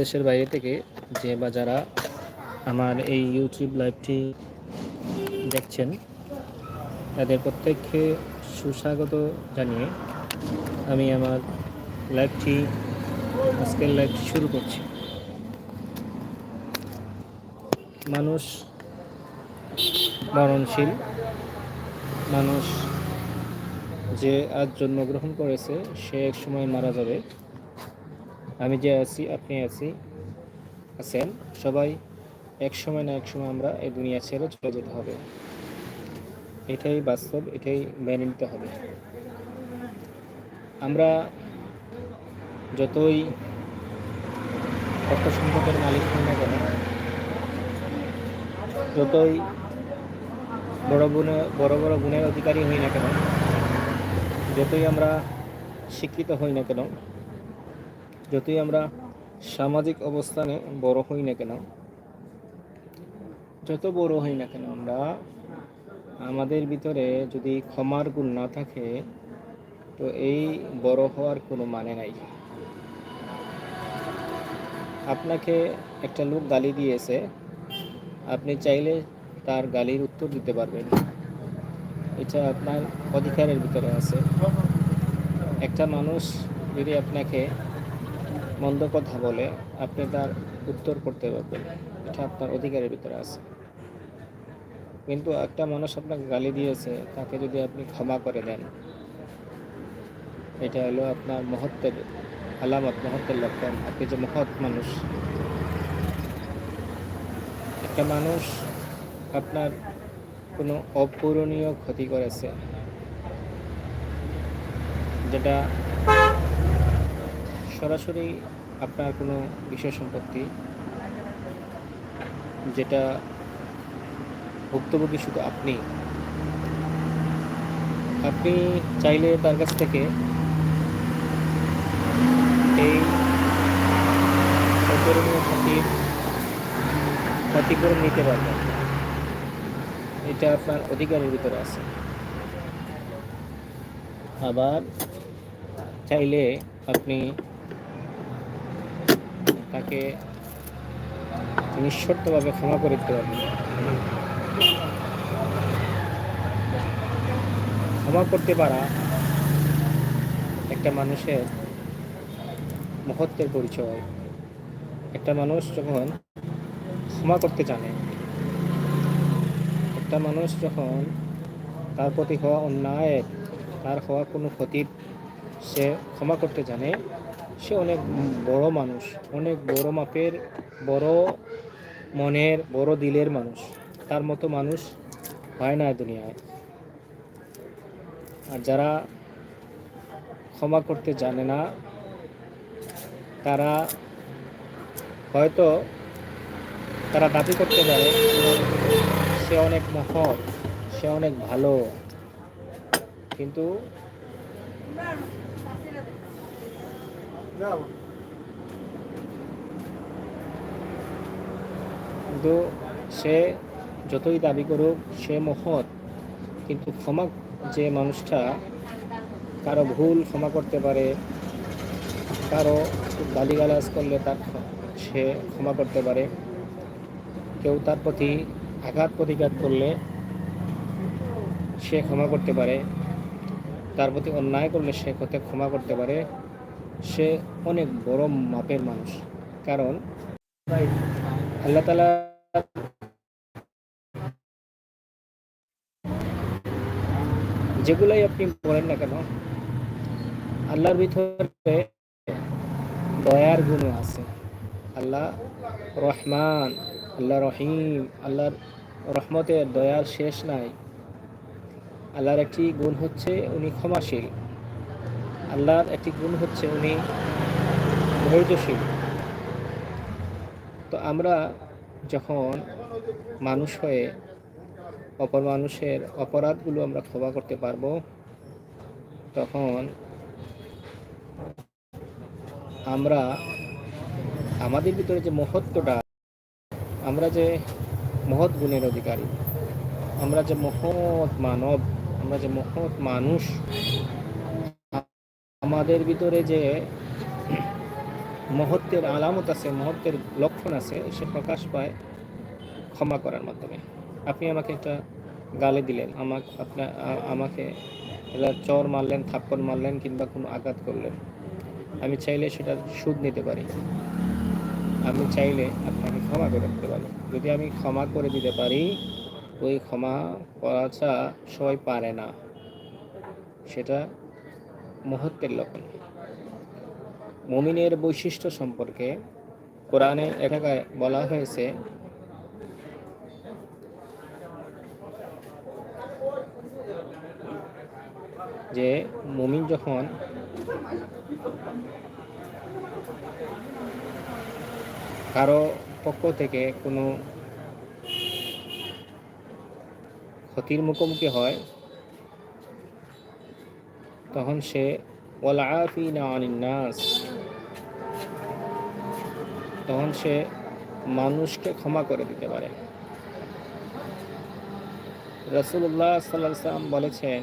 দেশের বাইরে থেকে যে বা যারা আমার এই ইউটিউব লাইভটি দেখছেন, তাদের প্রত্যেককে সুস্বাগত জানিয়ে আমি আমার লাইভটি আজকের লাইভটি শুরু করছি। মানুষ মরণশীল, মানুষ যে আজ জন্মগ্রহণ করেছে, সে এক সময় মারা যাবে। আমি যে আছি, আপনি আছি, আছেন, সবাই এক সময় না এক সময় আমরা এই দুনিয়া ছেড়ে চলে যেতে হবে। এটাই বাস্তব, এটাই মেনে নিতে হবে। আমরা যতই অর্থ সম্পদের মালিক হই না কেন, যতই বড় গুণে, বড় বড় গুণের অধিকারী হই না কেন, যতই আমরা শিক্ষিত হই না কেন যতই আমরা সামাজিক অবস্থানে বড় হই না কেন, যত বড় হই না কেন আমরা আমাদের ভিতরে যদি ক্ষমার গুণ না থাকে, তো এই বড় হওয়ার কোনো মানে নাই। আপনাকে একটা লোক গালি দিয়েছে, আপনি চাইলে তার গালির উত্তর দিতে পারবেন। এটা আপনার অধিকারের ভিতরে আছে। একটা মানুষ যদি আপনাকে মন্দ কথা বলে আপনি তার উত্তর করতে পারবেন। এটা আপনার অধিকারের ভিতরে আছে। কিন্তু একটা মানুষ আপনাকে গালি দিয়েছে, তাকে যদি আপনি ক্ষমা করে দেন, এটা হলো আপনার মহত্বের আলামত, মহত্বের লক্ষণ। আপনি যে মহৎ মানুষ, একটা মানুষ আপনার কোনো অপূরণীয় ক্ষতি করেছে, যেটা সরাসরি আপনার কোনো বিষয় সম্পত্তি যেটা ভুক্তভোগী শুধু আপনি আপনি চাইলে তার কাছ থেকে এই ক্ষতির ক্ষতিপূরণ নিতে পারবেন। এটা আপনার অধিকারের ভিতরে আছে। আবার চাইলে আপনি তাকে নিঃশর্তভাবে ক্ষমা করে দিতে পারবেন ক্ষমা করতে পারা একটা মানুষের মহত্বের পরিচয়। একটা মানুষ যখন ক্ষমা করতে জানে, একটা মানুষ যখন তার প্রতি হওয়া অন্যায় তার হওয়া কোনো ক্ষতির সে ক্ষমা করতে জানে সে অনেক বড় মানুষ, অনেক বড় মাপের, বড় মনের, বড় দিলের মানুষ। তার মতো মানুষ হয় না দুনিয়ায়। আর যারা ক্ষমা করতে জানে না, তারা হয়তো তারা দাবি করতে পারে, সে অনেক মহৎ সে অনেক ভালো। কিন্তু কিন্তু সে যতই দাবি করুক, সে মহৎ। কিন্তু ক্ষমা যে মানুষটা কারও ভুল ক্ষমা করতে পারে, কারও গালিগালাজ করলে তার সে ক্ষমা করতে পারে। কেউ তার প্রতি আঘাত প্রতিঘাত করলে সে ক্ষমা করতে পারে। তার প্রতি অন্যায় করলে সে ক্ষমা করতে পারে। সে অনেক বড় মাপের মানুষ। কারণ আল্লাহ তালা যেগুলাই আপনি বলেন না কেন, আল্লাহর ভিতরে দয়ার গুণ আছে। আল্লাহ রহমান, আল্লাহ রহিম, আল্লাহর রহমতের দয়ার শেষ নাই। আল্লাহর একটি গুণ হচ্ছে উনি ক্ষমাশীল। আল্লাহর একটি গুণ হচ্ছে উনি ধৈর্যশীল। তো আমরা যখন মানুষ হয়ে অপর মানুষের অপরাধগুলো আমরা ক্ষমা করতে পারব, তখন আমরা আমাদের ভিতরে যে মহত্বটা, আমরা যে মহৎ গুণের অধিকারী, আমরা যে মহৎ মানব, আমরা যে মহৎ মানুষ আমাদের ভিতরে যে মহত্বের আলামত আছে, মহত্বের লক্ষণ আছে, সে প্রকাশ পায় ক্ষমা করার মাধ্যমে। আপনি আমাকে একটা গালে দিলেন, আমাকে আপনার আমাকে চর মারলেন, থাপ্পড় মারলেন কিংবা কোনো আঘাত করলেন। আমি চাইলে সেটা সুদ নিতে পারি। আমি চাইলে আপনাকে ক্ষমা করে দিতে পারি। যদি আমি ক্ষমা করে দিতে পারি, ওই ক্ষমা করাটা সবাই পারে না। সেটা মহত্বের লক্ষণ। মমিনের বৈশিষ্ট্য সম্পর্কে কোরআনে এলাকায় বলা হয়েছে, যে মমিন যখন কারও পক্ষ থেকে কোনো ক্ষতির মুখোমুখি হয় তখন সে নাস। তখন সে মানুষকে ক্ষমা করে দিতে পারে। রসুল্লাহ সাল্লাম বলেছেন,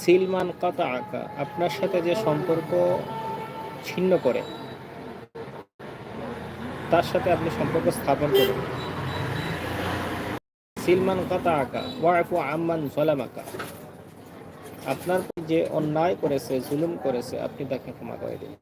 সিলমান কাতা আঁকা আপনার সাথে যে সম্পর্ক ছিন্ন করে, তার সাথে আপনি সম্পর্ক স্থাপন করুন। সিলমান কাতা আঁকা ওয়াফু আম্মান আঁকা আপনার যে অন্যায় করেছে, জুলুম করেছে, আপনি তাকে ক্ষমা করে দিন।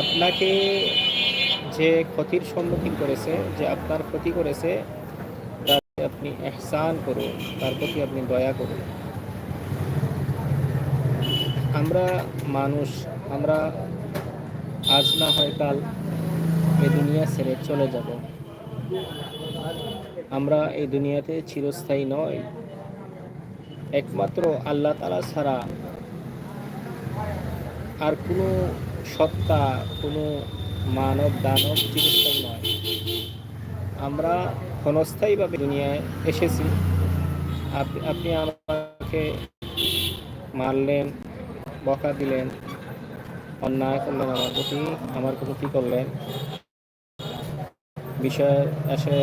আপনাকে যে ক্ষতির সম্মুখীন করেছে, যে আপনার ক্ষতি করেছে, তার আপনি এহসান করুন, তার প্রতি আপনি দয়া করুন। আমরা মানুষ, আমরা আজ না হয় কাল এ দুনিয়া ছেড়ে চলে যাব। আমরা এই দুনিয়াতে চিরস্থায়ী নয় একমাত্র আল্লাহ তালা ছাড়া আর কোনো সত্তা, কোনো মানব দানব চিরস্থায়ী নয়। আমরা ক্ষণস্থায়ীভাবে দুনিয়ায় এসেছি। আপনি আমাকে মারলেন, বকা দিলেন, অন্যায় করলেন আমার প্রতি আমার প্রতি করলেন। বিষয় আমার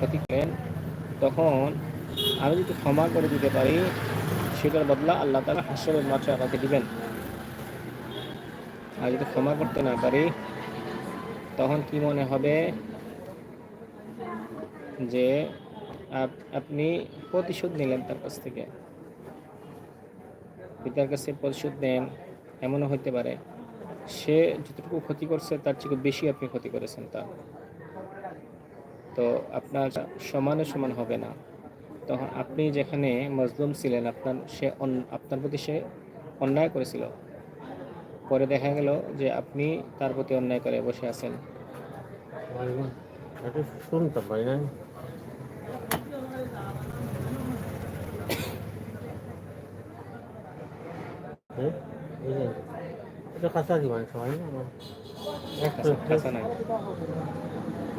ক্ষতি করেন তখন আমি যদি ক্ষমা করে দিতে পারি, সেটার বদলা আল্লাহ তালা হাসরের মাত্র আমাকে দিবেন। আর যদি ক্ষমা করতে না পারি, তখন কি মনে হবে? যে আপনি প্রতিশোধ নিলেন তার কাছ থেকে। পিতার কাছে প্রতিশোধ নেন, এমনও হইতে পারে। সে যতটুকু ক্ষতি করছে, তার চেয়ে বেশি আপনি ক্ষতি করেছেন তা। তো আপনার সমানে সমান হবে না। তখন আপনি যেখানে মজলুম ছিলেন আপনার সে আপনার প্রতি সে অন্যায় করেছিল। পরে দেখা গেল যে আপনি তার প্রতি অন্যায় করে বসে আছেন। শুনতে না এটা কাঁচা কি মাংস হয় না কাঁচা নাই।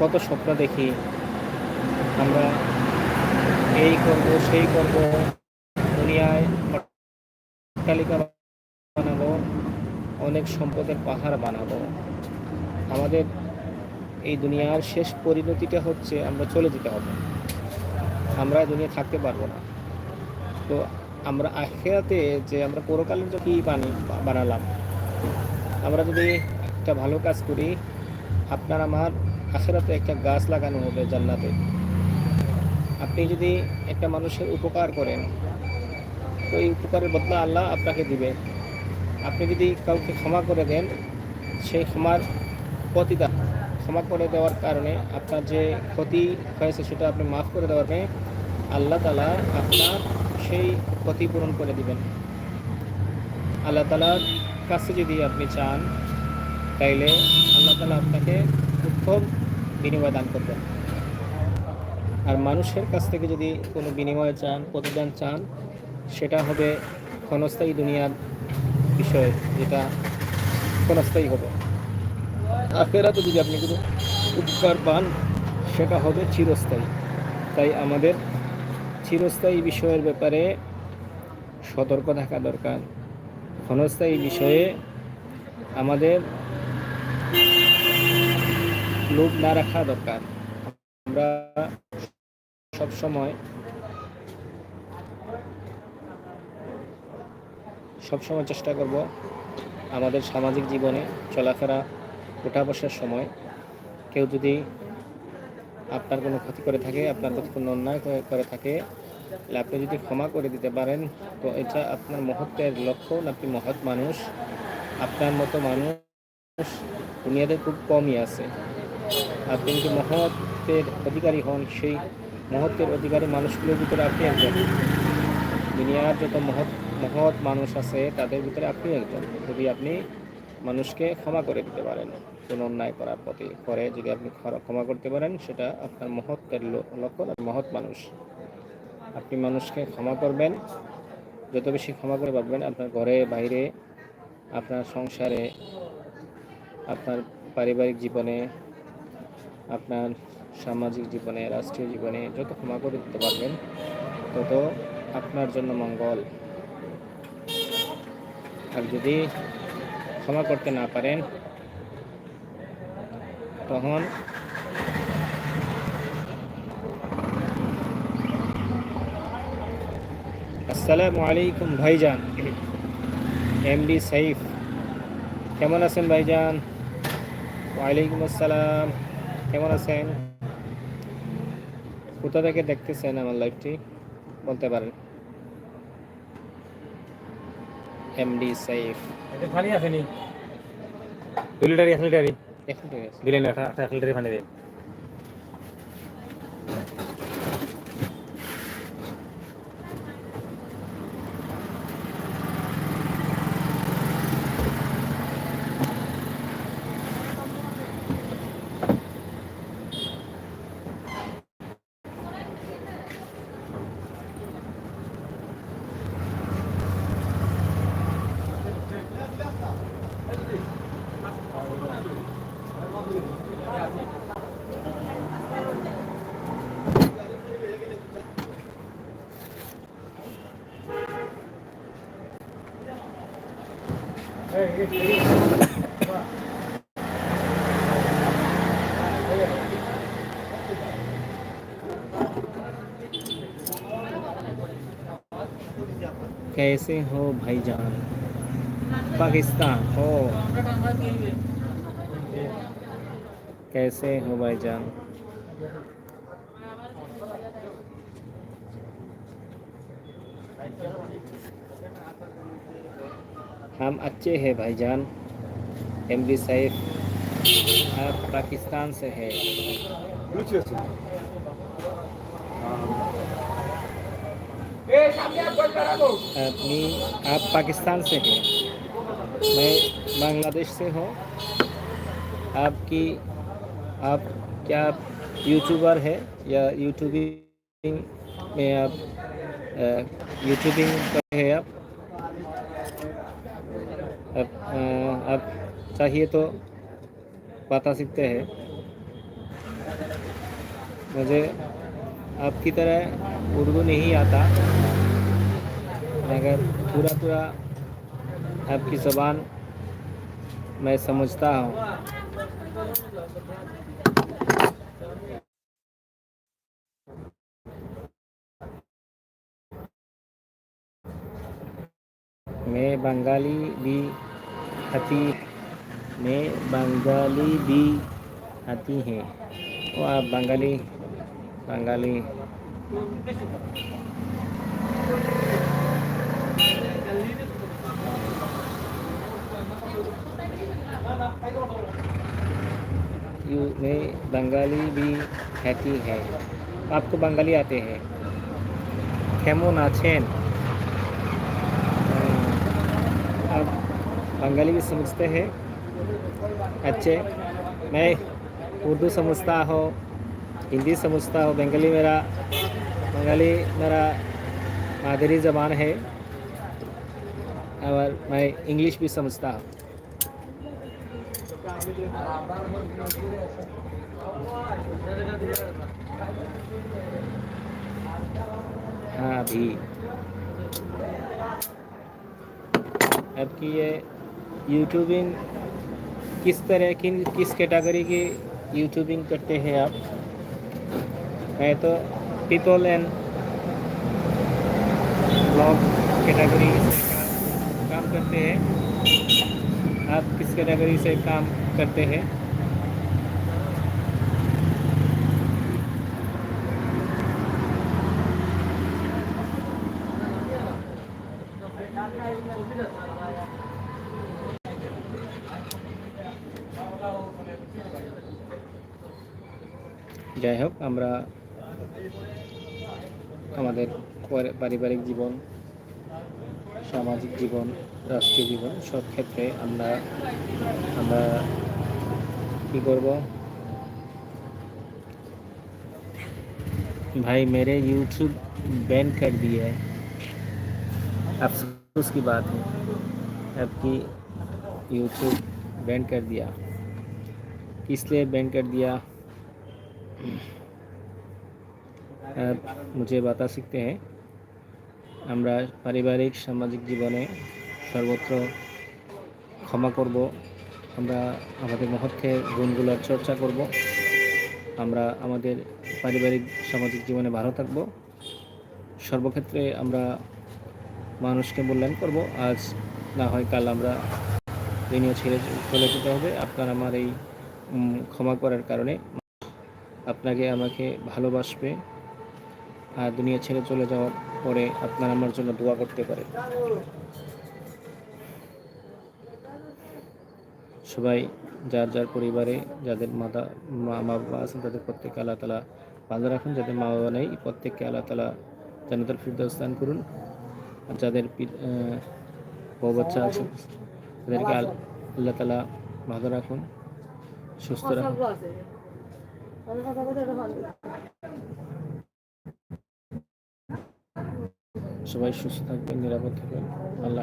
কত স্বপ্ন দেখি। আমরা এই করব, সেই করব, দুনিয়ায় অট্টালিকা বানাবো, অনেক সম্পদের পাহাড় বানাবো। আমাদের এই দুনিয়ার শেষ পরিণতিটা হচ্ছে আমরা চলে যেতে হবে। আমরা দুনিয়া থাকতে পারব না। তো আমরা আখেরাতে যে আমরা পরকালের যে কী বানি, বানালাম? আমরা যদি একটা ভালো কাজ করি, আপনার আমার আখেরাতে একটা গাছ লাগানো হবে জান্নাতে। আপনি যদি একটা মানুষের উপকার করেন, তো এই উপকারের বদলা আল্লাহ আপনাকে দিবে। আপনি যদি কাউকে ক্ষমা করে দেন, সেই ক্ষমার প্রতিদান ক্ষমা করে দেওয়ার কারণে আপনার যে ক্ষতি হয়েছে সেটা আপনি মাফ করে দেওয়ার কারণে আল্লাহ তালা আপনার সেই ক্ষতিপূরণ করে দিবেন। আল্লাহ তালার কাছে যদি আপনি চান, তাইলে আল্লাহ তালা আপনাকে উত্তম বিনিময় দান করবেন। আর মানুষের কাছ থেকে যদি কোনো বিনিময় চান, প্রতিদান চান, সেটা হবে ক্ষণস্থায়ী দুনিয়ার বিষয়, যেটা ক্ষণস্থায়ী হবে। আখেরাতে যদি আপনি কোনো উপকার পান, সেটা হবে চিরস্থায়ী। তাই আমাদের চিরস্থায়ী বিষয়ের ব্যাপারে সতর্ক থাকা দরকার। ক্ষণস্থায়ী বিষয়ে আমাদের লোভ না রাখা দরকার। আমরা সব সময় সবসময় চেষ্টা করব আমাদের সামাজিক জীবনে চলাফেরা, ওঠা বসার সময়। কেউ যদি আপনার কোনো ক্ষতি করে থাকে, আপনার প্রতি কোনো অন্যায় করে- থাকে আপনি যদি ক্ষমা করে দিতে পারেন, তো এটা আপনার মহত্বের লক্ষণ আপনি মহৎ মানুষ। আপনার মতো মানুষ দুনিয়াতে খুব কমই আছে। আপনি যদি মহত্বের অধিকারী হন, সেই মহত্বের অধিকারী মানুষগুলোর ভিতরে আপনি একজন। দুনিয়ার যত মহৎ মহৎ মানুষ আছে, তাদের ভিতরে আপনি একজন। যদি আপনি মানুষকে ক্ষমা করে দিতে পারেন, কোনো অন্যায় করার প্রতি করে যদি আপনি ক্ষমা করতে পারেন, সেটা আপনার মহত্বের লক্ষণ। আর মহৎ মানুষ। আপনি মানুষকে ক্ষমা করবেন। যত বেশি ক্ষমা করে পারবেন, আপনার ঘরে, বাইরে, আপনার সংসারে, আপনার পারিবারিক জীবনে আপনার সামাজিক জীবনে, রাষ্ট্রীয় জীবনে যত ক্ষমা করে দিতে পারবেন, তত আপনার জন্য মঙ্গল। আর যদি ক্ষমা করতে না পারেন, তখন আসসালামু আলাইকুম ভাইজান, এমডি সাইফ। কেমন আছেন ভাইজান? ওয়ালাইকুম আসসালাম। কেমন আছেন? কোথা থেকে দেখতেছেন আমার লাইভটি? বলতে পারেন। এমডি সাইফ এটা পানি আছে নি। দুই লিটারি এক লিটারি দিলেন লিটারি পানি कैसे हो भाईजान? पाकिस्तान हो। कैसे हो भाईजान? हम अच्छे हैं भाईजान। एम बी सैफ आप पाकिस्तान से है। अपनी, आप पाकिस्तान से हैं। मैं बांग्लादेश से हूँ। आपकी आप क्या आप यूट्यूबर है या यूट्यूबिंग में आप यूट्यूबिंग कर है आप? आप, अ, आप चाहिए तो बता सकते हैं। मुझे आपकी तरह उर्दू नहीं आता मगर पूरा पूरा आपकी ज़बान मैं समझता हूँ। मैं बंगाली भी आती मैं बंगाली भी आती हैं वो आप बंगाली बंगाली यू में बंगाली भी आती है आपको बंगाली आते हैं কেমন আছেন आप बंगाली भी समझते हैं। अच्छे, मैं उर्दू समझता हूँ, हिंदी समझता हूँ, बंगाली मेरा बंगाली मेरा मादरी ज़बान है। और मैं इंग्लिश भी समझता हूँ। हाँ अभी। अब की ये यूट्यूबिंग किस तरह की, किस कैटेगरी की यूट्यूबिंग करते हैं आप? मैं तो पीपल एंड ब्लॉग कैटेगरी काम करते हैं। आप किस कैटेगरी से काम करते हैं? যাই হোক আমরা আমাদের পরি- পারিবারিক জীবন সামাজিক জীবন রাষ্ট্রীয় জীবন সব ক্ষেত্রে আমরা আমরা কি করব भाई मेरे यूट्यूब बैन कर दिया है अफसोस की बात है आपकी यूट्यूब बैन कर दिया किस लिए बैन कर दिया মুঝে বাতা শিখতে হ্যাঁ আমরা পারিবারিক সামাজিক জীবনে সর্বত্র ক্ষমা করব আমরা আমাদের মহৎকে গুণগুলোর চর্চা করব আমরা আমাদের পারিবারিক সামাজিক জীবনে ভালো থাকব সর্বক্ষেত্রে আমরা মানুষকে মূল্যায়ন করব আজ না হয় কাল আমরা ঋণীয় ছেড়ে চলে যেতে হবে, আপনার আমার এই ক্ষমা করার কারণে। আপনাকে আমাকে ভালোবাসবে আর দুনিয়া ছেড়ে চলে যাওয়ার পরে আপনার আমার জন্য দোয়া করতে পারে সবাই, যার যার পরিবারে যাদের মাতা, মা বাবা আছেন, তাদের প্রত্যেককে আল্লাহ তালা ভালো রাখুন, যাদের মা বাবা নেই, প্রত্যেককে আল্লাহ তালা জান্নাতুল ফিরদৌস দান করুন। আর যাদের বউ বাচ্চা আছে, তাদেরকে আল- আল্লাহ তালা ভালো রাখুন, সুস্থ রাখুন। সবাই সুস্থ থাকবেন নিরাপদ থাকবেন।